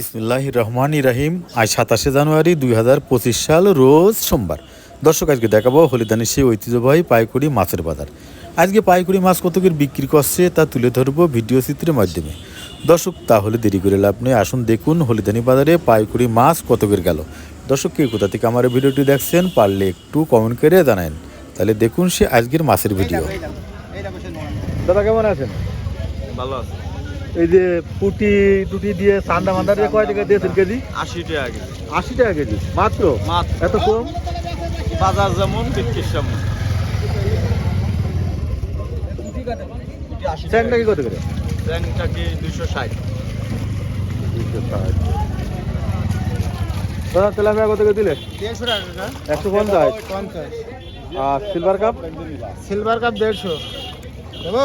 বিসমিল্লাহ রহমান রাহিম। আজ সাতাশে জানুয়ারি দুই হাজার পঁচিশ সাল রোজ সোমবার। দর্শক আজকে দেখাবো হলিদানি সেই ঐতিহ্যবাহী পাইকুড়ি মাছের বাজার। আজকে পাইকুড়ি মাছ কত করে বিক্রি করছে তা তুলে ধরবো ভিডিও চিত্রের মাধ্যমে। দর্শক তাহলে দেরি করে লাভ নেই। আসুন দেখুন হলিদানি বাজারে পাইকুড়ি মাছ কত করে গেল। দর্শক কে কোথা থেকে আমার ভিডিওটি দেখছেন পারলে একটু কমেন্ট করে জানান তাহলে দেখুন সে আজকের মাছের ভিডিও। দাদা কেমন আছেন? ভালো আছে। এই যে পুটি টুটি দিয়ে সান্ডা মান্ডা দিয়ে কয় টাকা দিয়েছেন কেজি? আশি টাকা কেজি। আশি টাকা কেজি। মাত্র? এত কম? বাজার যেমন বিক্রির সামনে। ট্যাংটা কি কত করে? ব্যাংকটা কি দুশো ষাট। দাদা তেলাপিয়া কত করে দিলে? একশো পঞ্চাশ। আর সিলভার কাপ? সিলভার কাপ দেড়শো। দেবো?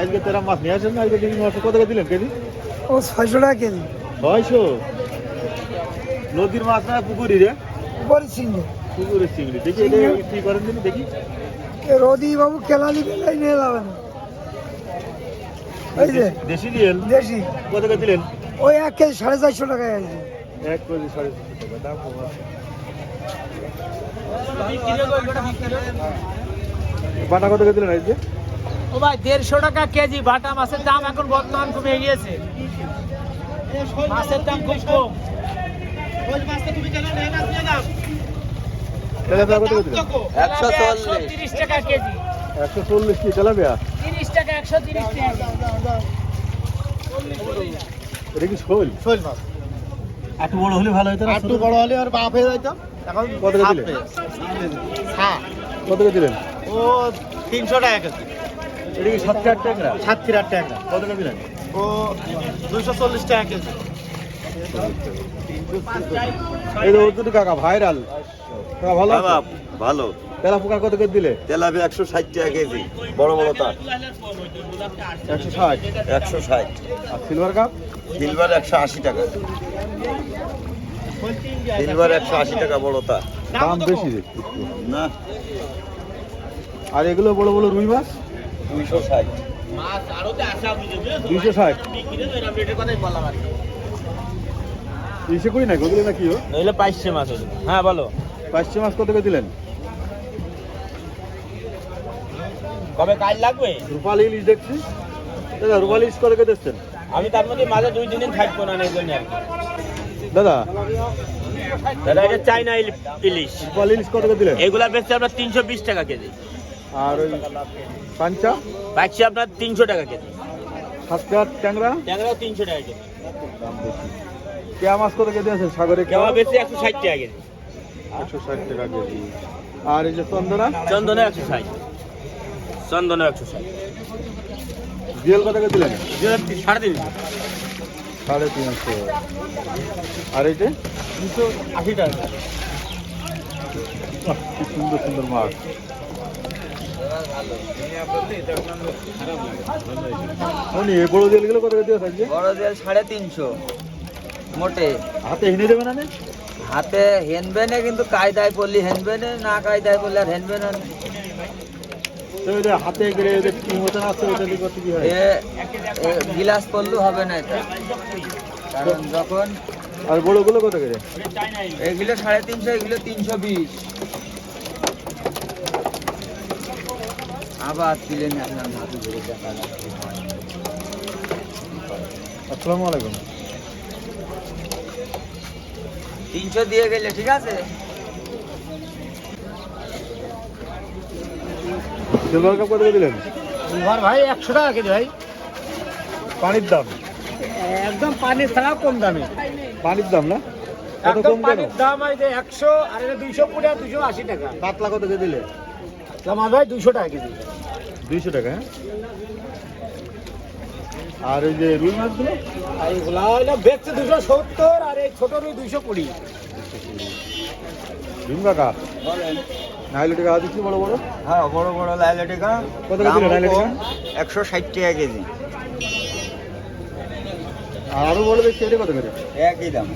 আজকে তেরা মাছ নিয়ে আসেন না? আজকে চিংড়ি মাছ কত দিলেন কেজি? ও ছয়শো টাকা কেজি। ছয়শো? নদীর মাছ না পুকুরি রে? উপরে চিংড়ি। পুকুরের চিংড়ি। দেখি এটা কি করেন দিন দেখি। রদি বাবু কেলালি বেলাই নিয়ে যাবেন এই যে দেশি দিয়েন? দেশি। কত করে দিলেন? ওই এক কেজি সাড়ে চারশো আছে এক কেজি। সাড়ে তিনশো টাকা দাম কম আছে। বাটা কত করে দিলেন আজকে? ও ভাই দেড়শো টাকা কেজি বাটা মাছের দাম এখন বর্তমান কমে গিয়েছে। মাছের দাম খুব কম। একশো তিরিশ টাকা কেজি। একশো চল্লিশ কি তেলাপিয়া? তিরিশ টাকা একশো তিরিশ টাকা এটা কি শোল? শোল মাছ। একটু বড় হলে ভালো হতো আর একটু বড় হলে আর বাপ হয়ে এখন কত। হ্যাঁ কত দিলেন? ও তিনশো টাকা কেজি। এটা কি সাত কত ও দুশো চল্লিশ টাকা কেজি। এই যে ওর কাকা ভাইরাল। কাকা ভালো ভালো। তেলা পোকা কত করে দিলে? তেলাপি একশো ষাট টাকা কেজি বড় বড় তার। একশো ষাট? একশো ষাট। আর সিলভার কাপ সিলভার একশো আশি টাকা। সিলভার একশো আশি টাকা বড় তার। দাম বেশি না। আর এগুলো বড় বড় রুই মাছ? দুইশো ষাট। দুইশো ষাট। তিনশো কুড়ি না ওগুলো না কি নইলে পাইছে মাছ হ্যাঁ বলো। পাঁচশো মাছ কত করে দিলেন? কবে কাজ লাগবে? রূপালি ইলিশ দেখছি। দাদা রূপালি ইলিশ কত করে দিচ্ছেন? আমি তার মধ্যে মাঝে দুই তিন দিন থাকব না এই জন্য দাদা। দাদা এটা চাইনা ইলিশ। রূপালি ইলিশ কত করে দিলেন? এগুলা বেচছে আপনার তিনশো বিশ টাকা কেজি। আর ওই পাঞ্চা? পাইছে আপনার তিনশো টাকা কেজি। সাতটা ট্যাংরা? ট্যাংরাও তিনশো টাকা কেজি। দাম বেশি কেয়া মাছ কত কেজি আছে? সাগরে কেয়া বেশি একশো ষাট টাকা কেজি। একশো ষাট টাকা কেজি। আর এই যে চন্দনা? চন্দনে একশো ষাট। চন্দনে একশো ষাট। জিএল কত করে দিলেন সাড়ে তিনশো। সাড়ে তিনশো। আর এই যে? তিনশো আশি টাকা। কি সুন্দর সুন্দর মাছ। কত দিয়ে থাকবে? বড় সাড়ে তিনশো। মোটে। হাতে হিনে দেবে না নে? হাতে হেনবে না কিন্তু কায়দায় পড়লি হেনবে না না কায়দায় পড়লে আর হেনবে না। হাতে গেলে কি কত হয়? এ এ গিলাস পড়লেও হবে না এটা। কারণ যখন আর বড়গুলো কত করে? এগুলো সাড়ে তিনশো এগুলো তিনশো বিশ। আবার দিলেন আপনার মাথা ধরে দেখা আসসালামু আলাইকুম। তিনশো দিয়ে গেলে ঠিক আছে? সিলভার কাপ কত দিলেন? সিলভার ভাই একশো টাকা কেজি ভাই। পানির দাম? একদম পানি ছাড়াও কম দামে। পানির দাম না? একদম পানির দাম এই যে একশো আর এটা দুইশো কুড়ি আর দুইশো আশি টাকা। কাতলা কত করে দিলে জামা ভাই দুইশো টাকা কেজি। দুইশো টাকা হ্যাঁ? আর এই যে রুই মাছগুলো? আর হইল বেচছে দুশো সত্তর আর এই ছোট রুই দুইশো কুড়ি। ভীম কাকা নাইলে টাকা দিচ্ছি বড় বড়? হ্যাঁ বড় বড় লাইলা টিকা কত করে দিলেন একশো ষাট টাকা কেজি। আর আরও বড় দেখছি এটা কত করে? একই দাম।